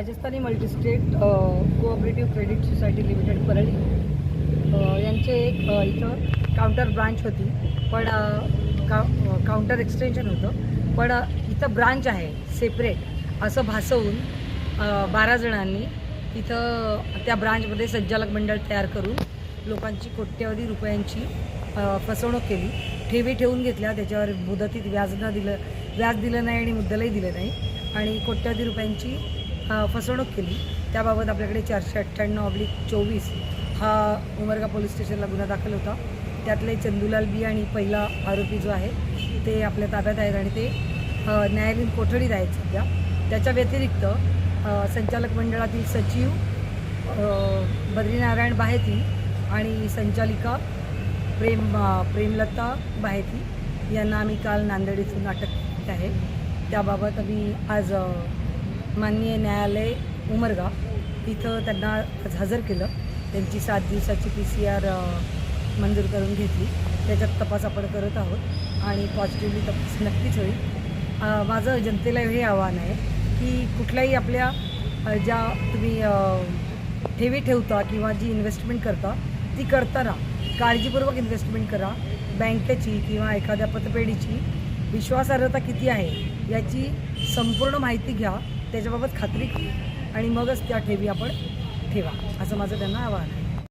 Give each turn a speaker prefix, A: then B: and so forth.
A: Rajasthani multistate cooperative credit society limited Parli. यांचे एक इथं काउंटर ब्रांच होती. पण अ, काउंटर एक्सटेन्शन होतं. पण इथं ब्रांच आहे सेपरेट असं भासवून बारा जणांनी इथं त्या ब्रांचमध्ये संचालक मंडळ तयार करून लोकांची कोट्यवधी रुपयांची फसवणूक केली. ठेवी ठेवून घेतल्या. त्याच्यावर मुदतीत व्याज न दिलं व्याज दिलं नाही आणि मुद्दलही दिलं नाही. आणि कोट्यवधी रुपयांची फसवणूक केली. त्याबाबत आपल्याकडे चारशे अठ्ठ्याण्णव ऑब्लिक चोवीस हा उमरगा पोलीस स्टेशनला गुन्हा दाखल होता. त्यातले चंदूलाल बी आणि पहिला आरोपी जो आहे ते आपल्या ताब्यात आहेत आणि ते न्यायालयीन कोठडीत आहेत सध्या. त्याच्या व्यतिरिक्त संचालक मंडळातील सचिव बद्रीनारायण बाहेती आणि संचालिका प्रेम प्रेमलता बाहेती यांना आम्ही काल नांदेड इथून अटक केली आहे. त्याबाबत आम्ही आज माननीय न्यायालय उमरगा तिथं त्यांना हजर केलं. त्यांची सात दिवसाची पी सी आर मंजूर करून घेतली. त्याच्यात तपास आपण करत आहोत आणि पॉझिटिव्हली तपास नक्कीच होईल. माझं जनतेला हे आव्हान आहे की कुठल्याही आपल्या ज्या तुम्ही ठेवी ठेवता किंवा जी इन्व्हेस्टमेंट करता ती करताना काळजीपूर्वक इन्व्हेस्टमेंट करा. बँकेची किंवा एखाद्या पतपेढीची विश्वासार्हता किती आहे याची संपूर्ण माहिती घ्या. त्याच्याबाबत खात्री आणि मगच त्या ठेवी आपण ठेवा असं माझं त्यांना आवाहन आहे.